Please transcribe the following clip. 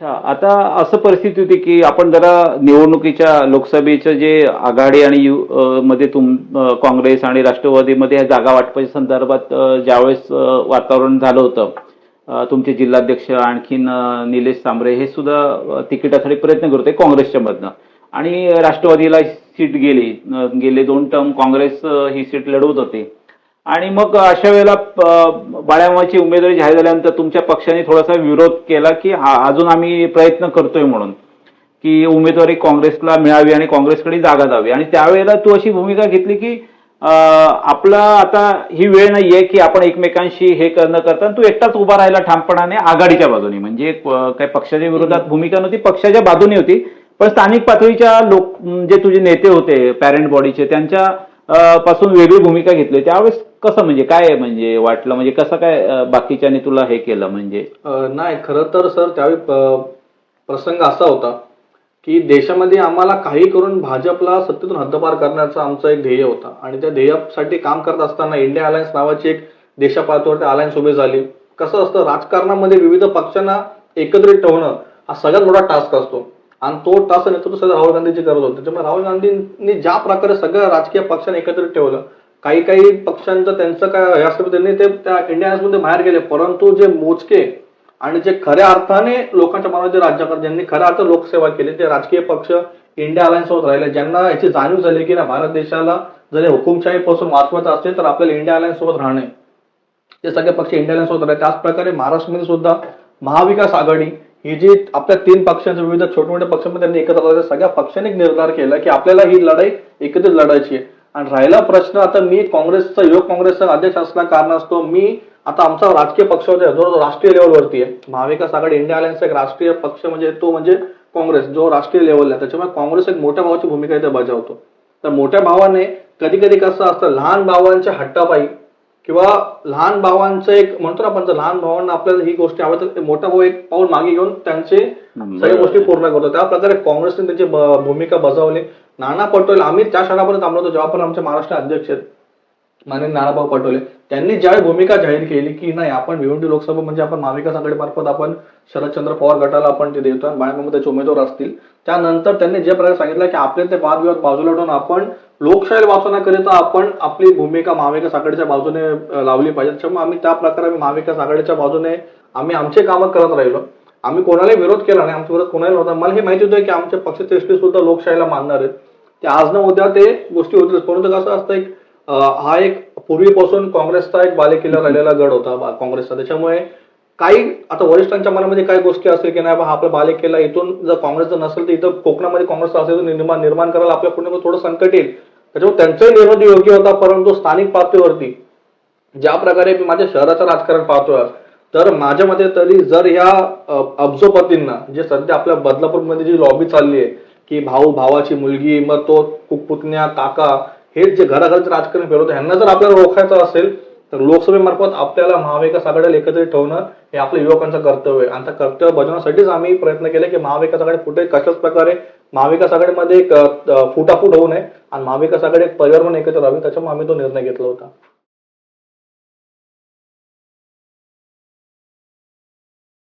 अच्छा आता असं परिस्थिती होती की आपण जरा निवडणुकीच्या लोकसभेचं जे आघाडी आणि यु मध्ये तुम काँग्रेस आणि राष्ट्रवादीमध्ये जागा वाटपाच्या संदर्भात ज्यावेळेस वातावरण झालं होतं तुमचे जिल्हाध्यक्ष आणखीन निलेश सांबरे हे सुद्धा तिकिटासाठी प्रयत्न करत होते काँग्रेसच्या मधनं. आणि राष्ट्रवादीला सीट गेली गेले दोन टर्म काँग्रेस ही सीट लढवत होते. आणि मग अशा वेळेला बाळ्यामाची उमेदवारी जाहीर झाल्यानंतर तुमच्या पक्षाने थोडासा विरोध केला की हा- अजून आम्ही प्रयत्न करतोय म्हणून की उमेदवारी काँग्रेसला मिळावी आणि काँग्रेसकडे जागा जावी. आणि त्यावेळेला तू अशी भूमिका घेतली की आपला आता ही वेळ नाहीये की आपण एकमेकांशी हे करणं करता तू एकटाच उभा राहिला ठामपणाने आघाडीच्या बाजूने. म्हणजे काही पक्षाच्या विरोधात भूमिका नव्हती पक्षाच्या बाजूने होती. पण स्थानिक पातळीच्या लोक जे तुझे नेते होते पॅरेंट बॉडीचे त्यांच्या पासून वेगळी भूमिका घेतली. त्यावेळेस कसं म्हणजे काय म्हणजे वाटलं? म्हणजे कसं काय अं, बाकीच्याने तुला हे केलं म्हणजे? नाही खरं तर सर त्यावेळी प्रसंग असा होता की देशामध्ये आम्हाला काही करून भाजपला सत्तेतून हद्दपार करण्याचा आमचा एक ध्येय होता. आणि त्या ध्येयासाठी काम करत असताना इंडिया अलायन्स नावाची एक देशापातळीवरती अलायन्स उभी झाली. कसं असतं राजकारणामध्ये विविध पक्षांना एकत्रित ठेवणं हा सगळ्यात मोठा टास्क असतो. आणि तो तसं नेतृत्व सध्या राहुल गांधीची गरज होती. त्याच्यामुळे राहुल गांधींनी ज्या प्रकारे सगळ्या राजकीय पक्षांना एकत्रित ठेवलं काही काही पक्षांचं त्यांचं काय हे असतं त्यांनी ते त्या इंडिया मध्ये बाहेर गेले. परंतु जे मोजके आणि जे खऱ्या अर्थाने लोकांच्या मनात जे राज्यकर ज्यांनी खऱ्या अर्थ लोकसेवा केली ते राजकीय पक्ष इंडिया अलायन्स सोबत राहिले. ज्यांना याची जाणीव झाली की ना भारत देशाला जर हे हुकुमशाहीपासून वाचवायचं असेल तर आपल्याला इंडिया अलायन्स सोबत राहणे. ते सगळे पक्ष इंडिया अलायन्स होत राहिले. त्याच प्रकारे महाराष्ट्रामध्ये सुद्धा महाविकास आघाडी ही जी आपल्या तीन पक्षांच्या विविध छोटे मोठ्या पक्षांमध्ये त्यांनी एकत्र सगळ्या पक्षांनी एक निर्धार केला की आपल्याला ही लढाई एकत्रित लढायची आहे. आणि राहिला प्रश्न आता मी काँग्रेसचा युवक काँग्रेसचा अध्यक्ष असल्या कारणास्तव मी आता आमचा राजकीय पक्ष होता जो जो राष्ट्रीय लेवलवरती आहे. महाविकास आघाडी इंडिया अलायन्सचा एक राष्ट्रीय पक्ष म्हणजे तो म्हणजे काँग्रेस जो राष्ट्रीय लेवलला आहे. त्याच्यामुळे काँग्रेस एक मोठ्या भावाची भूमिका इथे बजावतो. तर मोठ्या भावाने कधी कधी कसं असतं लहान भावांच्या हट्टापायी किंवा लहान भावांचं एक म्हणतो ना आपण लहान भावांना आपल्याला ही गोष्टी आवडतात मोठा भाऊ एक पाऊल मागे घेऊन त्यांचे सगळ्या गोष्टी पूर्ण करतो. त्या प्रकारे काँग्रेसने त्याची भूमिका बजावली. नाना पटोले आम्ही त्या क्षणापर्यंत थांबलो होतो जेव्हा पण आमचे महाराष्ट्र अध्यक्ष माननीय नानाभाऊ पटोले त्यांनी ज्यावेळी भूमिका जाहीर केली की नाही आपण भिवंडी लोकसभा म्हणजे आपण महाविकास आघाडीमार्फत आपण शरदचंद्र पवार गटाला आपण ते देतो आणि त्याचे उमेदवार असतील. त्यानंतर त्यांनी जे प्रकारे सांगितलं की आपले ते वादविवाद बाजूला ठेवून आपण लोकशाही वाचवण्याकरिता आपण आपली भूमिका महाविकास आघाडीच्या बाजूने लावली पाहिजे. त्याच्यामुळे आम्ही त्या प्रकारे आम्ही महाविकास आघाडीच्या बाजूने आम्ही आमचे कामं करत राहिलो. आम्ही कोणालाही विरोध केला नाही आमच्या विरोध कोणाला नव्हता. मला हे माहिती होतं की आमच्या पक्षश्रेष्ठी सुद्धा लोकशाहीला मानणार आहेत. ते आज न उद्या ते गोष्टी होतीलच परंतु कसं असतं एक हा एक पूर्वीपासून काँग्रेसचा एक बालेकिल्ला राहिलेला गड होता काँग्रेसचा. त्याच्यामुळे काही आता वरिष्ठांच्या मनामध्ये काही गोष्टी असेल की नाही बा आपल्या आपला इथून जर काँग्रेस जर नसेल तर इथं कोकणामध्ये काँग्रेस असेल तर निर्माण निर्माण करायला आपल्या कुठे थोडं संकट येईल. त्याच्यामुळे त्यांचाही निर्णय योग्य होता परंतु स्थानिक पातळीवरती ज्या प्रकारे मी माझ्या शहराचं राजकारण पाहतोय तर माझ्या मते तरी जर ह्या अब्जोपतींना जे सध्या आपल्या बदलापूरमध्ये जी लॉबी चालली आहे की भाऊ भावाची मुलगी मग तो कुकपुतण्या काका हे जे घराघरचं राजकारण फिरवतो ह्यांना जर आपल्याला रोखायचं असेल तर लोकसभेमार्फत आपल्याला महाविकास आघाडीला एकत्रित ठेवणं हे आपल्या युवकांचं कर्तव्य आहे. आणि त्या कर्तव्य बजावण्यासाठीच आम्ही प्रयत्न केले की महाविकास आघाडी कुठे कशाच प्रकारे महाविकास आघाडीमध्ये एक फुटाफूट होऊ नये. आणि महाविकास आघाडी एक परिवार म्हणून एकत्र राहावी त्याच्यामुळे आम्ही तो निर्णय घेतला होता.